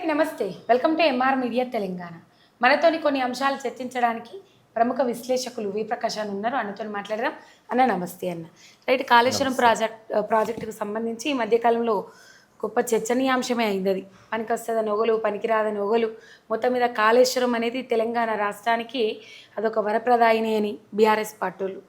అందరికీ నమస్తే. Welcome to MR media Telangana. మనతోని కొన్ని అంశాలు చర్చించడానికి ప్రముఖ విశ్లేషకులు వి ప్రకాష్ అని ఉన్నారు. అన్నతో మాట్లాడదాం. అన్న నమస్తే అన్న. రైట్ కాళేశ్వరం ప్రాజెక్ట్ ప్రాజెక్టుకు సంబంధించి ఈ మధ్యకాలంలో గొప్ప చర్చనీయాంశమే అయింది అది పనికి వస్తుందని ఒగలు పనికిరాదని ఒగలు. మొత్తం మీద కాళేశ్వరం అనేది తెలంగాణ రాష్ట్రానికి అదొక వరప్రదాయిని అని బీఆర్ఎస్ పార్టీలు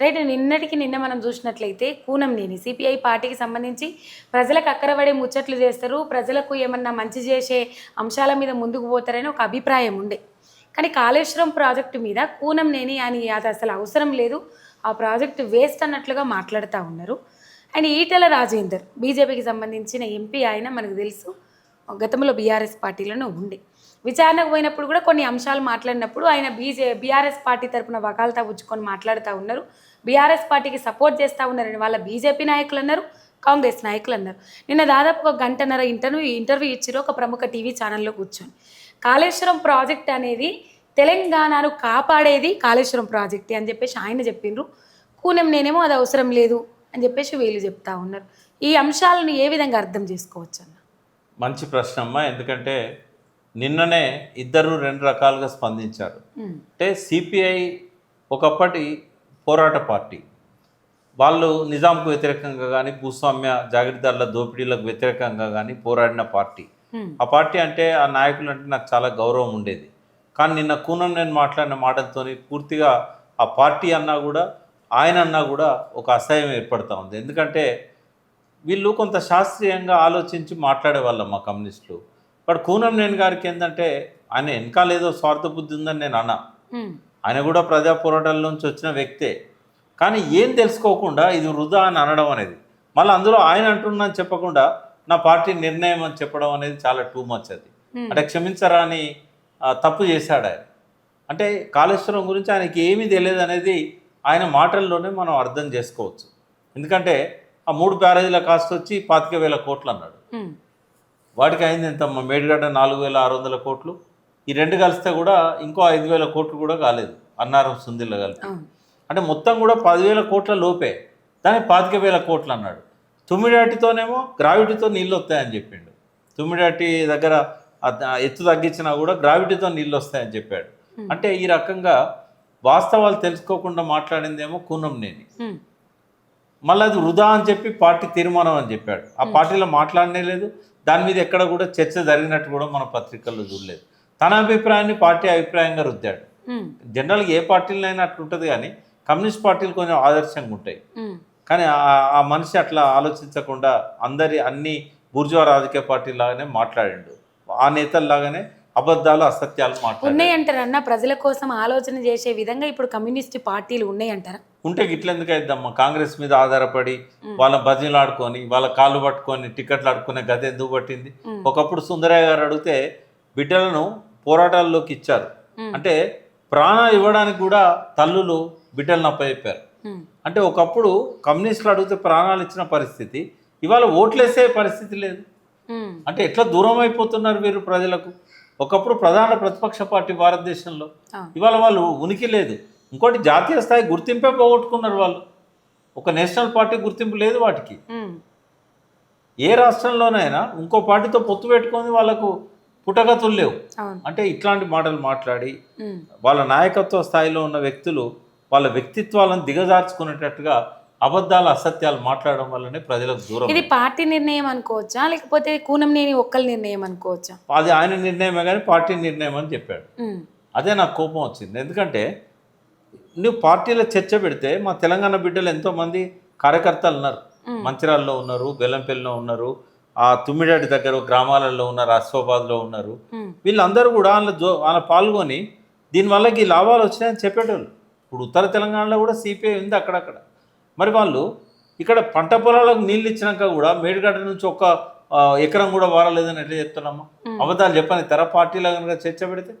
రైట్ నిన్నటికి నిన్న మనం చూసినట్లయితే కూనం నేని సిపిఐ పార్టీకి సంబంధించి ప్రజలకు అక్కరబడే ముచ్చట్లు చేస్తారు. ప్రజలకు ఏమన్నా మంచి చేసే అంశాల మీద ముందుకు పోతారని ఒక అభిప్రాయం ఉండే కానీ కాళేశ్వరం ప్రాజెక్టు మీద కూనం నేని అని అది అసలు అవసరం లేదు. ఆ ప్రాజెక్టు వేస్ట్ అన్నట్లుగా మాట్లాడుతూ ఉన్నారు. అండ్ ఈటెల రాజేందర్ బీజేపీకి సంబంధించిన ఎంపీ ఆయన మనకు తెలుసు. గతంలో బీఆర్ఎస్ పార్టీలోనే ఉండే. విచారణకు పోయినప్పుడు కూడా కొన్ని అంశాలు మాట్లాడినప్పుడు ఆయన బీజే బీఆర్ఎస్ పార్టీ తరపున వకాలతా పుచ్చుకొని మాట్లాడుతూ ఉన్నారు. బీఆర్ఎస్ పార్టీకి సపోర్ట్ చేస్తూ ఉన్నారని వాళ్ళ బీజేపీ నాయకులు అన్నారు కాంగ్రెస్ నాయకులు అన్నారు. నిన్న దాదాపు ఒక గంటన్నర ఇంటర్వ్యూ ఇంటర్వ్యూ ఇచ్చారు ఒక ప్రముఖ టీవీ ఛానల్లో కూర్చొని. కాళేశ్వరం ప్రాజెక్ట్ అనేది తెలంగాణను కాపాడేది కాళేశ్వరం ప్రాజెక్టే అని చెప్పేసి ఆయన చెప్పిండ్రు కూనెం నేనేమో అది అవసరం లేదు అని చెప్పేసి వీళ్ళు చెప్తా ఉన్నారు. ఈ అంశాలను ఏ విధంగా అర్థం చేసుకోవచ్చు అన్న? మంచి ప్రశ్న అమ్మా ఎందుకంటే నిన్ననే ఇద్దరు రెండు రకాలుగా స్పందించారు. అంటే సిపిఐ ఒకప్పటి పోరాట పార్టీ. వాళ్ళు నిజాంకు వ్యతిరేకంగా కానీ భూస్వామ్య జాగీర్దారుల దోపిడీలకు వ్యతిరేకంగా కానీ పోరాడిన పార్టీ. ఆ పార్టీ అంటే ఆ నాయకులు అంటే నాకు చాలా గౌరవం ఉండేది. కానీ నిన్న కూనం నేను మాట్లాడిన మాటలతోని పూర్తిగా ఆ పార్టీ అన్నా కూడా ఆయన అన్నా కూడా ఒక అసహ్యం ఏర్పడుతూ ఉంది. ఎందుకంటే వీళ్ళు కొంత శాస్త్రీయంగా ఆలోచించి మాట్లాడే వాళ్ళం మా కమ్యూనిస్టులు. బట్ కూనం నేను గారికి ఏంటంటే ఆయన వెనకాల ఏదో స్వార్థ బుద్ధి ఉందని నేను అన్నా. ఆయన కూడా ప్రజా పోరాటాల నుంచి వచ్చిన వ్యక్తే. కానీ ఏం తెలుసుకోకుండా ఇది వృధా అని అనడం అనేది. మళ్ళీ అందులో ఆయన అంటున్నాను చెప్పకుండా నా పార్టీ నిర్ణయం అని చెప్పడం అనేది చాలా టూ మచ్ అది. ఉమ్, అంటే క్షమించరా అని తప్పు చేశాడు ఆయన. అంటే కాళేశ్వరం గురించి ఆయనకి ఏమీ తెలియదు అనేది ఆయన మాటల్లోనే మనం అర్థం చేసుకోవచ్చు. ఎందుకంటే ఆ మూడు బ్యారేజీల కాస్ట్ వచ్చి పాతిక వేల కోట్లు అన్నాడు. ఉమ్, వాటికి అయింది ఎంత మేడిగడ్డ నాలుగు వేల ఆరు వందల కోట్లు. ఈ రెండు కలిస్తే కూడా ఇంకో ఐదు వేల కోట్లు కూడా కాలేదు. అన్నారం సుందిల్ల కలిపి. అంటే మొత్తం కూడా పదివేల కోట్ల లోపే. దానికి పాతిక వేల కోట్లు అన్నాడు. తుమ్మిడాటితోనేమో గ్రావిటీతో నీళ్ళు వస్తాయని చెప్పిండు. తుమ్మిడాటి దగ్గర ఎత్తు తగ్గించినా కూడా గ్రావిటీతో నీళ్ళు వస్తాయని చెప్పాడు. అంటే ఈ రకంగా వాస్తవాలు తెలుసుకోకుండా మాట్లాడిందేమో కూనం నేని. మళ్ళీ అది వృధా అని చెప్పి పార్టీ తీర్మానం అని చెప్పాడు. ఆ పార్టీలో మాట్లాడనే లేదు. దాని మీద ఎక్కడ కూడా చర్చ జరిగినట్టు కూడా మన పత్రికల్లో చూడలేదు. తన అభిప్రాయాన్ని పార్టీ అభిప్రాయంగా రుద్దాడు. జనరల్గా ఏ పార్టీలైనా అట్లా ఉంటుంది కానీ కమ్యూనిస్ట్ పార్టీలు కొంచెం ఆదర్శంగా ఉంటాయి. కానీ ఆ- మనిషి అట్లా ఆలోచించకుండా అందరి అన్ని బూర్జువా రాజకీయ పార్టీ లాగానే మాట్లాడిండు. ఆ నేతల్లాగానే అబద్ధాలు అసత్యాలు మాట్లాడాడు. ఉన్నాయంటారా అన్న? ప్రజల కోసం ఆలోచన చేసే విధంగా ఇప్పుడు కమ్యూనిస్ట్ పార్టీలు ఉన్నాయంటారా? ఉంటే గిట్ల ఎందుకు అయిద్దమ్మా? కాంగ్రెస్ మీద ఆధారపడి వాళ్ళ భజనలు ఆడుకొని వాళ్ళ కాళ్ళు పట్టుకొని టికెట్లు ఆడుకునే గది ఎందుకు పట్టింది. ఒకప్పుడు సుందరయ్య గారు అడిగితే బిడ్డలను పోరాటాల్లోకి ఇచ్చారు. అంటే ప్రాణాలు ఇవ్వడానికి కూడా తల్లులు బిడ్డలను అప్పచెప్పారు. అంటే ఒకప్పుడు కమ్యూనిస్టులు అడిగితే ప్రాణాలు ఇచ్చిన పరిస్థితి ఇవాళ ఓట్లేసే పరిస్థితి లేదు. అంటే ఎట్లా దూరం అయిపోతున్నారు వీరు ప్రజలకు? ఒకప్పుడు ప్రధాన ప్రతిపక్ష పార్టీ భారతదేశంలో. ఇవాళ వాళ్ళు ఉనికి లేదు. ఇంకోటి జాతీయ స్థాయి గుర్తింపే పోగొట్టుకున్నారు వాళ్ళు. ఒక నేషనల్ పార్టీ గుర్తింపు లేదు వాటికి. ఏ రాష్ట్రంలోనైనా ఇంకో పార్టీతో పొత్తు పెట్టుకొని వాళ్ళకు పుటగతులు లేవు. అంటే ఇట్లాంటి మాటలు మాట్లాడి వాళ్ళ నాయకత్వ స్థాయిలో ఉన్న వ్యక్తులు వాళ్ళ వ్యక్తిత్వాలను దిగజార్చుకునేటట్టుగా అబద్ధాలు అసత్యాలు మాట్లాడడం వల్లనే ప్రజలకు దూరం ఇది పార్టీ నిర్ణయం అనుకోవచ్చా? లేకపోతే కూనంనేని ఒక్కల నిర్ణయం అనుకోవచ్చా? అది ఆయన నిర్ణయమే కానీ పార్టీ నిర్ణయం అని చెప్పాడు. అదే నాకు కోపం వచ్చింది. ఎందుకంటే నువ్వు పార్టీలో చర్చ పెడితే మా తెలంగాణ బిడ్డలు ఎంతోమంది కార్యకర్తలు ఉన్నారు. మ్మ్. మంచిర్యాలలో ఉన్నారు బెల్లంపల్లిలో ఉన్నారు ఆ తుమ్మిడాటి దగ్గర గ్రామాలలో ఉన్నారు అశ్వాబాద్లో ఉన్నారు. వీళ్ళందరూ కూడా జో వాళ్ళ పాల్గొని దీనివల్ల ఈ లాభాలు వచ్చినాయని చెప్పేటోళ్ళు. ఇప్పుడు ఉత్తర తెలంగాణలో కూడా సిపిఐ ఉంది అక్కడక్కడ. మరి వాళ్ళు ఇక్కడ పంట పొలాలకు నీళ్ళు ఇచ్చినాక కూడా మేడిగడ్డ నుంచి ఒక్క ఎకరం కూడా వారలేదని ఎట్లా చెప్తున్నామా. అబద్ధాలు చెప్పని తెర పార్టీలో కనుక చర్చ పెడితే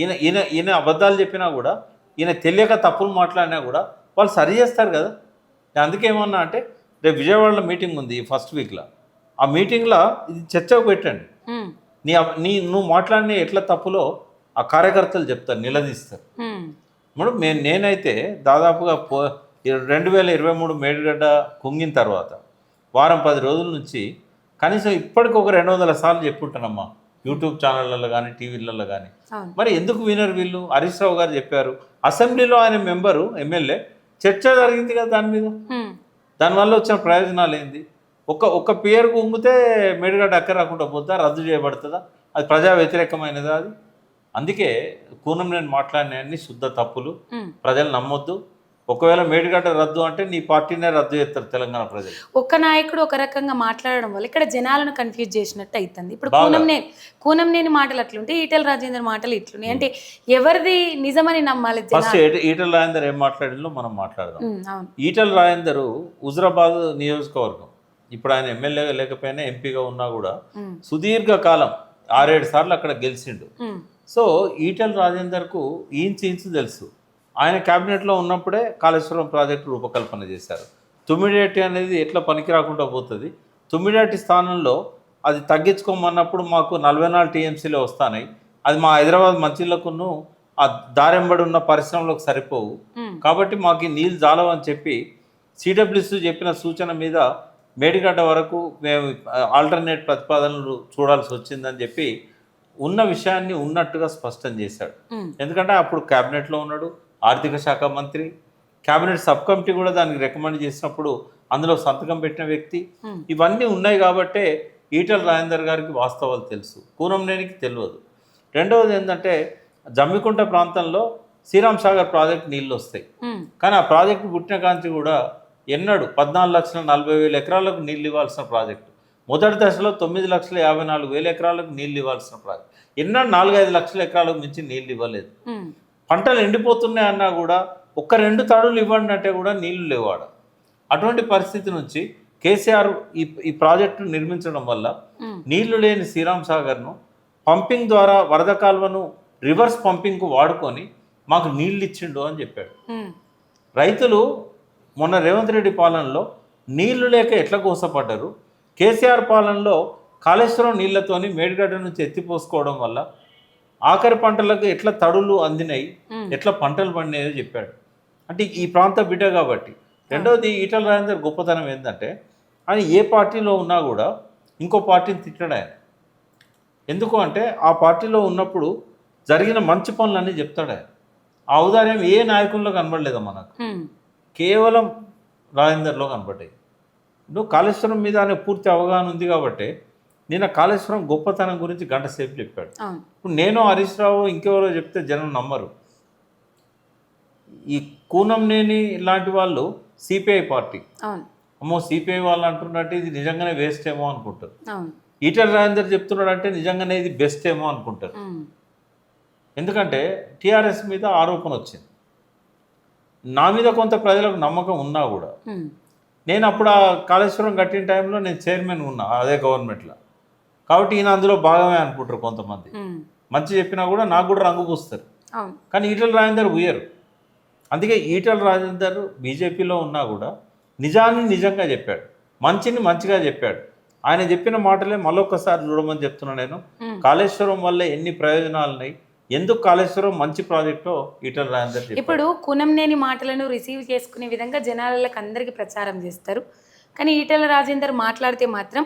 ఈయన ఈయన ఈయన అబద్ధాలు చెప్పినా కూడా ఈయన తెలియక తప్పులు మాట్లాడినా కూడా వాళ్ళు సరి చేస్తారు కదా. నేను అందుకే ఏమన్నా అంటే రేపు విజయవాడలో మీటింగ్ ఉంది ఈ ఫస్ట్ వీక్లో. ఆ మీటింగ్లో ఇది చర్చకు పెట్టండి. నీ నీ నువ్వు మాట్లాడిన ఎట్లా తప్పులో ఆ కార్యకర్తలు చెప్తారు నిలదీస్తారు. ఇప్పుడు నేను నేనైతే దాదాపుగా పో రెండు వేల ఇరవై మూడు మేడిగడ్డ కుంగిన తర్వాత వారం పది రోజుల నుంచి కనీసం ఇప్పటికి ఒక రెండు వందల సార్లు చెప్పుంటానమ్మా. యూట్యూబ్ ఛానళ్ళలో కానీ టీవీలలో కానీ మరి ఎందుకు వినరు వీళ్ళు? హరీష్ రావు గారు చెప్పారు. అసెంబ్లీలో ఆయన మెంబరు ఎమ్మెల్యే చర్చ జరిగింది కదా దాని మీద. దానివల్ల వచ్చిన ప్రయోజనాలు ఏంది? ఒక ఒక పేరుకు ఉంగితే మేడిగడ్డ అక్కర రాకుండా పోతా రద్దు చేయబడుతుందా? అది ప్రజా వ్యతిరేకమైనదా అది? అందుకే కూనం నేను మాట్లాడినవన్నీ శుద్ధ తప్పులు. ప్రజలు నమ్మొద్దు. ఒకవేళ మేడిగడ్డ రద్దు అంటే నీ పార్టీనే రద్దు చేస్తారు తెలంగాణ ప్రజలు. ఒక్క నాయకుడు ఒక రకంగా మాట్లాడడం వల్ల ఇక్కడ జనాలను కన్ఫ్యూజ్ చేసినట్టు అవుతుంది ఇప్పుడు బాగా. కూనంనేని మాటలు అట్లుంటే ఈటెల రాజేందర్ మాటలు ఇట్లున్నాయి అంటే ఎవరిది నిజమని నమ్మాలి ఫస్ట్ ఈటల రాజేందర్ ఏం మాట్లాడిందో మనం మాట్లాడదాం. ఈటల రాజేందర్ హుజరాబాద్ నియోజకవర్గం. ఇప్పుడు ఆయన ఎమ్మెల్యే లేకపోయినా ఎంపీగా ఉన్నా కూడా సుదీర్ఘ కాలం ఆరేడు సార్లు అక్కడ గెలిచిండు. సో ఈటల రాజేందర్కు ఇంచు ఇంచు తెలుసు. ఆయన క్యాబినెట్లో ఉన్నప్పుడే కాళేశ్వరం ప్రాజెక్టు రూపకల్పన చేశారు. తుమ్మిడేటి అనేది ఎట్లా పనికి రాకుండా పోతుంది? తుమ్మిడేటి స్థానంలో అది తగ్గించుకోమన్నప్పుడు మాకు నలభై నాలుగు టీఎంసీలో వస్తాయి అది మా హైదరాబాద్ మంచిళ్ళకును ఆ దారెంబడి ఉన్న పరిశ్రమలకు సరిపోవు. కాబట్టి మాకు నీళ్ళు జాలవు అని చెప్పి సిడబ్ల్యూసి చెప్పిన సూచన మీద మేడిగడ్డ వరకు మేము ఆల్టర్నేట్ ప్రతిపాదనలు చూడాల్సి వచ్చిందని చెప్పి ఉన్న విషయాన్ని ఉన్నట్టుగా స్పష్టం చేశాడు. ఎందుకంటే అప్పుడు క్యాబినెట్లో ఉన్నాడు ఆర్థిక శాఖ మంత్రి క్యాబినెట్ సబ్ కమిటీ కూడా దానికి రికమెండ్ చేసినప్పుడు అందులో సంతకం పెట్టిన వ్యక్తి. ఇవన్నీ ఉన్నాయి కాబట్టే ఈటల రాజేందర్ గారికి వాస్తవాలు తెలుసు కూనంనేనికి తెలియదు. రెండవది ఏంటంటే జమ్మికుంట ప్రాంతంలో శ్రీరామ్ సాగర్ ప్రాజెక్ట్ నీళ్ళు వస్తాయి. కానీ ఆ ప్రాజెక్టు పుట్టిన కాంచి కూడా ఎన్నడు? పద్నాలుగు లక్షల నలభై వేల ఎకరాలకు నీళ్ళు ఇవ్వాల్సిన ప్రాజెక్టు. మొదటి దశలో తొమ్మిది లక్షల యాభై నాలుగు వేల ఎకరాలకు నీళ్ళు ఇవ్వాల్సిన ప్రాజెక్ట్. ఎన్నడూ నాలుగైదు లక్షల ఎకరాలకు మించి నీళ్ళు ఇవ్వలేదు. పంటలు ఎండిపోతున్నాయి అన్నా కూడా ఒక్క రెండు తడులు ఇవ్వండి అంటే కూడా నీళ్ళు లేవాడ. అటువంటి పరిస్థితి నుంచి కేసీఆర్ ఈ ఈ ప్రాజెక్టు నిర్మించడం వల్ల నీళ్ళు లేని శ్రీరామ్ సాగర్ను పంపింగ్ ద్వారా వరద కాలువను రివర్స్ పంపింగ్కు వాడుకొని మాకు నీళ్ళు ఇచ్చిండు అని చెప్పాడు. రైతులు మొన్న రేవంత్ రెడ్డి పాలనలో నీళ్ళు లేక ఎట్లా కోసపడ్డారు? కేసీఆర్ పాలనలో కాళేశ్వరం నీళ్ళతోని మేడిగడ్డ నుంచి ఎత్తిపోసుకోవడం వల్ల ఆఖరి పంటలకు ఎట్లా తడులు అందినాయి? ఎట్లా పంటలు పండినాయో చెప్పాడు. అంటే ఈ ప్రాంత బిడ్డ కాబట్టి. రెండవది ఈటల రాజేందర్ గొప్పతనం ఏంటంటే ఆయన ఏ పార్టీలో ఉన్నా కూడా ఇంకో పార్టీని తిట్టడు ఆయన. ఎందుకు అంటే ఆ పార్టీలో ఉన్నప్పుడు జరిగిన మంచి పనులన్నీ చెప్తాడు ఆయన. ఆ ఔదార్యం ఏ నాయకుల్లో కనబడలేదు మనకు కేవలం రాజేందర్లో కనబడ్డాయి నువ్వు కాళేశ్వరం మీద అనే పూర్తి అవగాహన ఉంది కాబట్టి నిన్న కాళేశ్వరం గొప్పతనం గురించి గంట సేపు చెప్పాడు. ఇప్పుడు నేను హరీష్ రావు ఇంకెవరో చెప్తే జనం నమ్మరు. ఈ కూనంనేని ఇలాంటి వాళ్ళు సిపిఐ పార్టీ. అమ్మో సిపిఐ వాళ్ళు అంటున్నట్టు ఇది నిజంగానే వేస్ట్ ఏమో అనుకుంటారు. ఈటల రాజేందర్ చెప్తున్నాడు అంటే నిజంగానే ఇది బెస్ట్ ఏమో అనుకుంటారు. ఎందుకంటే టీఆర్ఎస్ మీద ఆరోపణ వచ్చింది. నా మీద కొంత ప్రజలకు నమ్మకం ఉన్నా కూడా. నేను అప్పుడు ఆ కాళేశ్వరం కట్టిన టైంలో నేను చైర్మన్ ఉన్నా అదే గవర్నమెంట్లో. కాబట్టి ఈయన అందులో భాగమే అనుకుంటారు కొంతమంది. మంచి చెప్పినా కూడా నాకు కూడా రంగు పూస్తారు. కానీ ఈటల రాజేందర్ ఉయ్యరు. అందుకే ఈటల రాజేందర్ బీజేపీలో ఉన్నా కూడా నిజాన్ని నిజంగా చెప్పాడు. మంచిని మంచిగా చెప్పాడు. ఆయన చెప్పిన మాటలే మళ్ళొక్కసారి చూడమని చెప్తున్నా నేను. కాళేశ్వరం వల్ల ఎన్ని ప్రయోజనాలు ఉన్నాయి ఎందుకు కాళేశ్వరం మంచి ప్రాజెక్టో ఈటల రాజేందర్ ఇప్పుడు కునంనేని మాటలను రిసీవ్ చేసుకునే విధంగా జనాలకు అందరికీ ప్రచారం చేస్తారు. కానీ ఈటెల రాజేందర్ మాట్లాడితే మాత్రం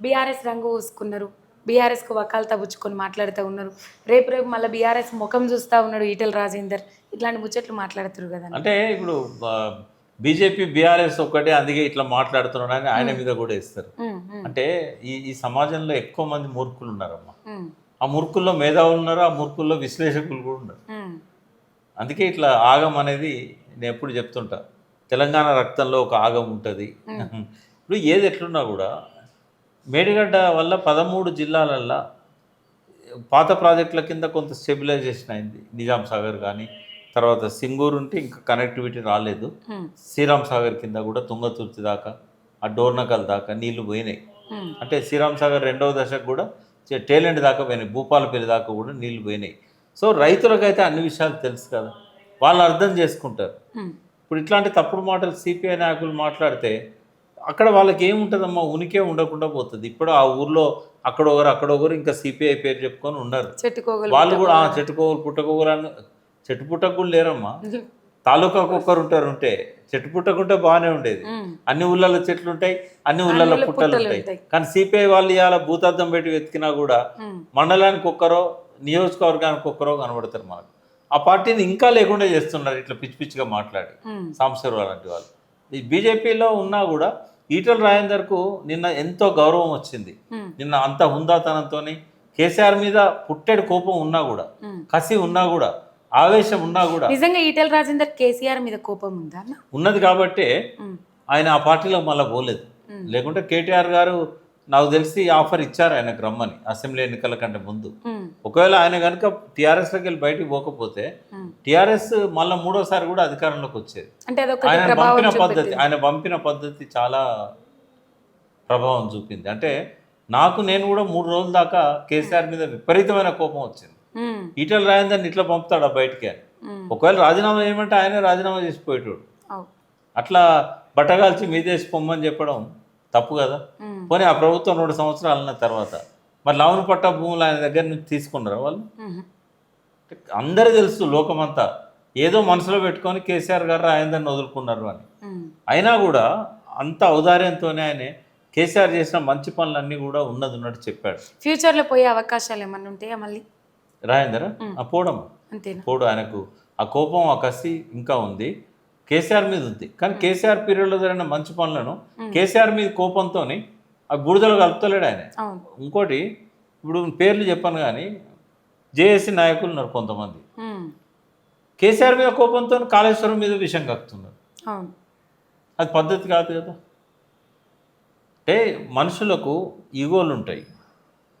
బీఆర్ఎస్ రంగు పూసుకున్నారు బీఆర్ఎస్కు వకాలు తవ్వుచుకొని మాట్లాడుతూ ఉన్నారు. రేపు రేపు మళ్ళీ బీఆర్ఎస్ ముఖం చూస్తూ ఉన్నాడు ఈటెల రాజేందర్. ఇట్లాంటి ముచ్చట్లు మాట్లాడుతారు కదా అంటే ఇప్పుడు బీజేపీ బీఆర్ఎస్ ఒక్కటే అందుకే ఇట్లా మాట్లాడుతున్నాడని ఆయన మీద కూడా ఇస్తారు అంటే ఈ ఈ సమాజంలో ఎక్కువ మంది మూర్ఖులు ఉన్నారమ్మా. ఆ మూర్ఖుల్లో మేధావులు ఉన్నారు ఆ మూర్ఖుల్లో విశ్లేషకులు కూడా ఉన్నారు. అందుకే ఇట్లా ఆగం అనేది నేను ఎప్పుడు చెప్తుంటా. తెలంగాణ రక్తంలో ఒక ఆగం ఉంటుంది. ఇప్పుడు ఏది ఎట్లున్నా కూడా మేడిగడ్డ వల్ల పదమూడు జిల్లాలల్లో పాత ప్రాజెక్టుల కింద కొంత స్టెబిలైజేషన్ అయింది. నిజాం సాగర్ కానీ తర్వాత సింగూరు ఉంటే ఇంకా కనెక్టివిటీ రాలేదు. శ్రీరామ్ సాగర్ కింద కూడా తుంగతుర్తి దాకా ఆ డోర్నకల్ దాకా నీళ్ళు పోయినాయి. అంటే శ్రీరామ్ సాగర్ రెండవ దశకు కూడా టేలెంట్ దాకా పోయినాయి భూపాలపల్లి దాకా కూడా నీళ్ళు పోయినాయి. సో రైతులకైతే అన్ని విషయాలు తెలుసు కదా. వాళ్ళు అర్థం చేసుకుంటారు. ఇప్పుడు ఇట్లాంటి తప్పుడు మాటలు సిపిఐ నాయకులు మాట్లాడితే అక్కడ వాళ్ళకి ఏముంటుందమ్మా? ఉనికే ఉండకుండా పోతుంది. ఇప్పుడు ఆ ఊర్లో అక్కడ ఒకరు అక్కడ ఒకరు ఇంకా సిపిఐ పేరు చెప్పుకొని ఉన్నారు. వాళ్ళు కూడా ఆ చెట్టుకోగలు పుట్టకోగలు అని చెట్టు పుట్టకు కూడా లేరమ్మా. తాలూకాకు ఒక్కరు ఉంటారు ఉంటే చెట్టు పుట్టకుంటే బాగానే ఉండేది. అన్ని ఊళ్ళల్లో చెట్లు ఉంటాయి అన్ని ఊళ్ళల్లో ఊళ్ళో పుట్టలు ఉంటాయి. కానీ సిపిఐ వాళ్ళు ఇవాళ భూతార్థం పెట్టి వెతికినా కూడా. మండలానికి ఒక్కరో నియోజకవర్గానికి ఒక్కరో కనబడతారు మనకు ఆ పార్టీని ఇంకా లేకుండా చేస్తున్నారు ఇట్లా పిచ్చి పిచ్చిగా మాట్లాడి. సాంబశివరావు అలాంటి వాళ్ళు ఈ బీజేపీలో ఉన్నా కూడా ఈటల రాజేందర్కు నిన్న ఎంతో గౌరవం వచ్చింది. నిన్న అంత హుందాతనంతో కేసీఆర్ మీద పుట్టెడు కోపం ఉన్నా కూడా. కసి ఉన్నా కూడా ఆవేశం ఉన్నా కూడా నిజంగా ఈటెల రాజేందర్ కేసీఆర్ మీద కోపం ఉందా ఉన్నది కాబట్టే. ఆయన ఆ పార్టీలో మళ్ళీ పోలేదు. లేకుంటే కేటీఆర్ గారు నాకు తెలిసి ఆఫర్ ఇచ్చారు ఆయనకు రమ్మని అసెంబ్లీ ఎన్నికల కంటే ముందు. ఒకవేళ ఆయన కనుక టీఆర్ఎస్లోకి వెళ్ళి బయటికి పోకపోతే. టీఆర్ఎస్ మళ్ళీ మూడోసారి కూడా అధికారంలోకి వచ్చేది ఆయన పంపిన పద్ధతి ఆయన పంపిన పద్ధతి చాలా ప్రభావం చూపింది అంటే నాకు నేను కూడా మూడు రోజుల దాకా కేసీఆర్ మీద విపరీతమైన కోపం వచ్చింది. ఈటల రాజేందర్ని ఇట్లా పంపుతాడా బయటికి. ఒకవేళ రాజీనామా చేయమంటే ఆయనే రాజీనామా చేసిపోయేటోడు. అట్లా బట్టగాల్చి మీదేసి పొమ్మని చెప్పడం తప్పు కదా. పోనీ ఆ ప్రభుత్వం రెండు సంవత్సరాలు అన్న తర్వాత మరి లవణ పట్ట భూములు ఆయన దగ్గర నుంచి తీసుకున్నారా వాళ్ళు. అందరూ తెలుసు లోకమంతా ఏదో మనసులో పెట్టుకొని కేసీఆర్ గారు రాజేందర్ని వదులుకున్నారు అని. అయినా కూడా అంత ఔదార్యంతోనే ఆయన కేసీఆర్ చేసిన మంచి పనులన్నీ కూడా ఉన్నది ఉన్నట్టు చెప్పాడు ఫ్యూచర్లో పోయే అవకాశాలు ఏమన్నా ఉంటాయా మళ్ళీ రాజేందర్ ఆ పోవడం పోడు ఆయనకు ఆ కోపం ఆ కసి ఇంకా ఉంది. కేసీఆర్ మీద ఉంది. కానీ కేసీఆర్ పీరియడ్లో జరిగిన మంచి పనులను కేసీఆర్ మీద కోపంతో ఆ బుడిదలు కలుపుతలేడు ఆయన. ఇంకోటి ఇప్పుడు పేర్లు చెప్పాను కానీ జేఏసీ నాయకులు ఉన్నారు కొంతమంది. కేసీఆర్ మీద కోపంతో కాళేశ్వరం మీద విషయం కక్కుతున్నారు. అది పద్ధతి కాదు కదా. అంటే మనుషులకు ఈగోలు ఉంటాయి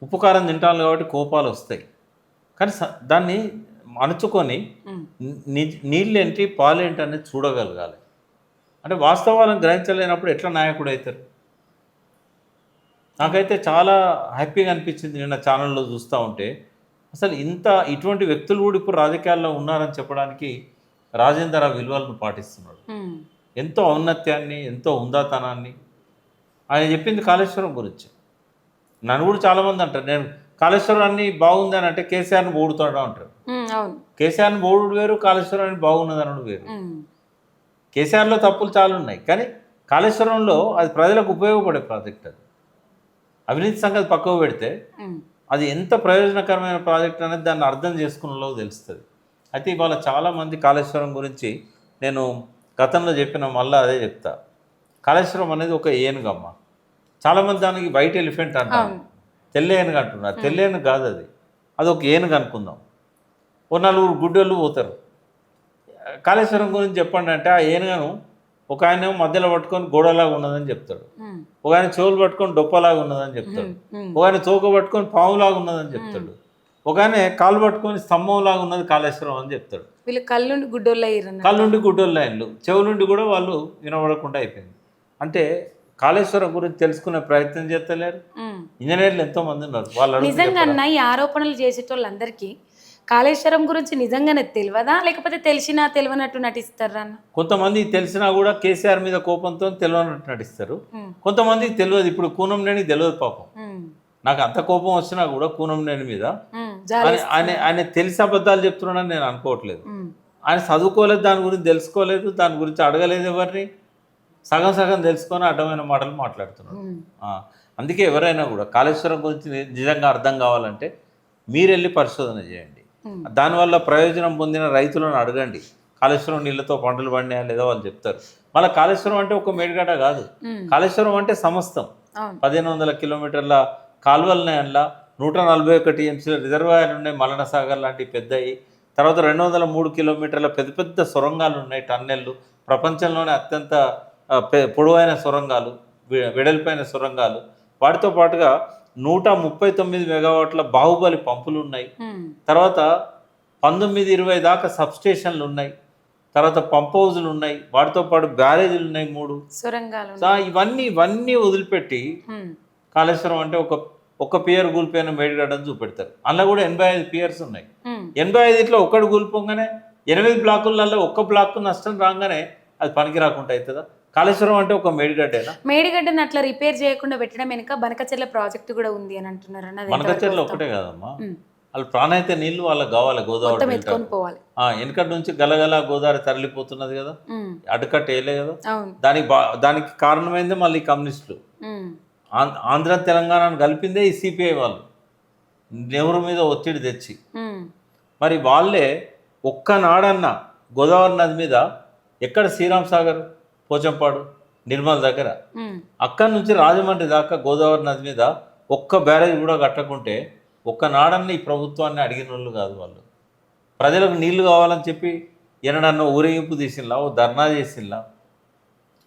ఉపకారం తింటాను కాబట్టి కోపాలు వస్తాయి. కానీ దాన్ని అణుచుకొని ఉమ్. ని- నీళ్ళేంటి పాలేంటి అనేది చూడగలగాలి. అంటే వాస్తవాలను గ్రహించలేనప్పుడు ఎట్లా నాయకుడు అవుతారు? నాకైతే చాలా హ్యాపీగా అనిపించింది నిన్న ఛానల్లో చూస్తూ ఉంటే. అసలు ఇంత ఇటువంటి వ్యక్తులు కూడా ఇప్పుడు రాజకీయాల్లో ఉన్నారని చెప్పడానికి రాజేందర్ ఆ విలువలను పాటిస్తున్నాడు. ఎంతో ఔన్నత్యాన్ని ఎంతో ఉందాతనాన్ని. ఆయన చెప్పింది కాళేశ్వరం గురించి. నన్ను కూడా చాలామంది అంటారు. నేను కాళేశ్వరాన్ని బాగుంది అని అంటే కేసీఆర్ని పోడుతాడు అంటారు కేసీఆర్ని బోడు వేరు కాళేశ్వరాన్ని బాగున్నది అనడు వేరు. కేసీఆర్లో తప్పులు చాలా ఉన్నాయి. కానీ కాళేశ్వరంలో అది ప్రజలకు ఉపయోగపడే ప్రాజెక్ట్ అది. అవినీతి సంగతి పక్కకు పెడితే. అది ఎంత ప్రయోజనకరమైన ప్రాజెక్ట్ అనేది దాన్ని అర్థం చేసుకున్నలో తెలుస్తుంది. అయితే ఇవాళ చాలామంది కాళేశ్వరం గురించి నేను గతంలో చెప్పిన మళ్ళీ అదే చెప్తా. కాళేశ్వరం అనేది ఒక ఏనుగమ్మ. చాలామంది దానికి వైట్ ఎలిఫెంట్ అంటారు. తెల్ల ఏనుగు అంటున్నారు తెల్ల ఏనుగు కాదు అది అది ఒక ఏనుగు అనుకుందాం. ఓ నలుగురు గుడ్డోళ్ళు పోతారు. కాళేశ్వరం గురించి చెప్పండి అంటే ఆ ఏనుగను ఒక ఆయన మధ్యలో పట్టుకొని గోడలాగా ఉన్నదని చెప్తాడు. ఒక ఆయన చెవులు పట్టుకొని డొప్పలాగా ఉన్నదని చెప్తాడు. ఒక ఆయన తోక పట్టుకొని పాములాగా ఉన్నదని చెప్తాడు. ఒక ఆయన కాలు పట్టుకొని స్తంభంలాగా ఉన్నది కాళేశ్వరం అని చెప్తాడు. వీళ్ళు కళ్ళుండి గుడ్డోళ్ళు కళ్ళుండి గుడ్డోళ్ళ చెవులుండి కూడా వాళ్ళు వినబడకుండా అయిపోయింది. అంటే కాళేశ్వరం గురించి తెలుసుకునే ప్రయత్నం చేస్తలేరు. ఇంజనీర్లు ఎంతో మంది ఉన్నారు. వాళ్ళు నిజంగా? అన్న ఈ ఆరోపణలు చేసేటోళ్ళందరికీ కాళేశ్వరం గురించి నిజంగానే తెలియదా? లేకపోతే తెలిసినా తెలియనట్టు నటిస్తారా అన్న? కొంతమంది తెలిసినా కూడా కేసీఆర్ మీద కోపంతో తెలియనట్టు నటిస్తారు. ఉమ్. కొంతమందికి తెలియదు. ఇప్పుడు కూనంనేని తెలియదు పాపం. నాకు అంత కోపం వచ్చినా కూడా కూనంనేని మీద. ఆయన ఆయన తెలిసి అబద్ధాలు చెప్తున్నాడని నేను అనుకోవట్లేదు. ఆయన చదువుకోలేదు దాని గురించి తెలుసుకోలేదు దాని గురించి అడగలేదు ఎవరిని? సగం సగం తెలుసుకొని అడ్డమైన మాటలు. ఆ, అందుకే ఎవరైనా కూడా కాళేశ్వరం గురించి నిజంగా అర్థం కావాలంటే మీరు వెళ్ళి పరిశోధన చేయండి. దానివల్ల ప్రయోజనం పొందిన రైతులను అడగండి. కాళేశ్వరం నీళ్ళతో పంటలు పండినా లేదో వాళ్ళు చెప్తారు. మళ్ళీ కాళేశ్వరం అంటే ఒక మేడిగడ్డ కాదు. కాళేశ్వరం అంటే సమస్తం. పదిహేను వందల కిలోమీటర్ల కాలువలున్నాయి అందులో నూట నలభై ఒకటి ఎంసీల రిజర్వాయర్లు ఉన్నాయి. మలన సాగర్ లాంటి పెద్దవి తర్వాత రెండు వందల మూడు కిలోమీటర్ల పెద్ద పెద్ద సొరంగాలు ఉన్నాయి. టన్నెళ్ళు. ప్రపంచంలోనే అత్యంత పొడవైన సొరంగాలు వెడల్పైన సొరంగాలు. వాటితో పాటుగా నూట ముప్పై తొమ్మిది మెగావాట్ల బాహుబలి పంపులు ఉన్నాయి. తర్వాత పంతొమ్మిది ఇరవై దాకా సబ్స్టేషన్లు ఉన్నాయి తర్వాత పంప్ హౌజులు ఉన్నాయి వాటితో పాటు బ్యారేజీలు ఉన్నాయి మూడు సొరంగాలు ఇవన్నీ ఇవన్నీ వదిలిపెట్టి. కాళేశ్వరం అంటే ఒక ఒక పియర్ కూలిపోయిన మేడిగడ్డను చూపెడతారు. అందులో కూడా ఎనభై ఐదు పియర్స్ ఉన్నాయి. ఎనభై ఐదు ఇట్లా ఒక్కటి కూలిపోగానే ఎనిమిది బ్లాకులలో ఒక్క బ్లాక్ నష్టం రాగానే అది పనికి రాకుండా అవుతుందా కాళేశ్వరం అంటే ఒక మేడిగడ్డేనా? మేడిగడ్డని అట్లా రిపేర్ చేయకుండా పెట్టడం వెనుక బనకచెర్ల ప్రాజెక్ట్ కూడా ఉంది అని అంటున్నారు. వాస్తవం? ఒకటే కాదమ్మా. వాళ్ళు ప్రాణాయిత నీళ్ళు వాళ్ళకి కావాలి గోదావరి వెనకటి నుంచి గలగల గోదావరి తరలిపోతున్నది కదా. అడ్డుకట్ట వేయలే కదా. దానికి దానికి కారణమైందే మళ్ళీ కమ్యూనిస్టులు. ఆంధ్ర తెలంగాణను కలిపిందే ఈ సిపిఐ వాళ్ళు. నెహ్రూ మీద ఒత్తిడి తెచ్చి. మరి వాళ్ళే ఒక్కనాడన్న గోదావరి నది మీద ఎక్కడ శ్రీరామ్ సాగర్? పోచంపాడు నిర్మల్ దగ్గర. అక్కడి నుంచి రాజమండ్రి దాకా గోదావరి నది మీద ఒక్క బ్యారేజ్ కూడా కట్టకుంటే ఒక్కనాడన్న ఈ ప్రభుత్వాన్ని అడిగిన వాళ్ళు కాదు వాళ్ళు. ప్రజలకు నీళ్ళు కావాలని చెప్పి ఎన్నడన్న ఊరేగింపు తీసినలా ఓ ధర్నా చేసినలా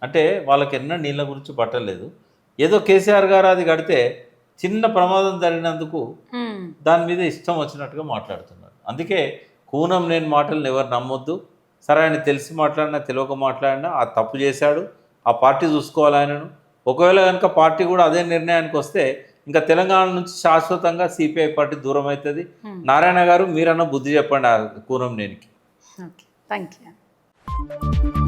అంటే వాళ్ళకి ఎన్న నీళ్ళ గురించి పట్టలేదు. ఏదో కేసీఆర్ గారు అది కడితే చిన్న ప్రమాదం జరిగినందుకు దాని మీద ఇష్టం వచ్చినట్టుగా మాట్లాడుతున్నారు. అందుకే కూనం నేను మాటలను ఎవరు నమ్మొద్దు. సరే ఆయన తెలిసి మాట్లాడినా తెలియక మాట్లాడినా ఆ తప్పు చేశాడు ఆ పార్టీ చూసుకోవాలి ఆయనను. ఒకవేళ కనుక పార్టీ కూడా అదే నిర్ణయానికి వస్తే ఇంకా తెలంగాణ నుంచి శాశ్వతంగా సిపిఐ పార్టీ దూరం అవుతుంది. Hmm. నారాయణ గారు మీరన్న బుద్ధి చెప్పండి ఆ కూనం నేనికి. Okay thank you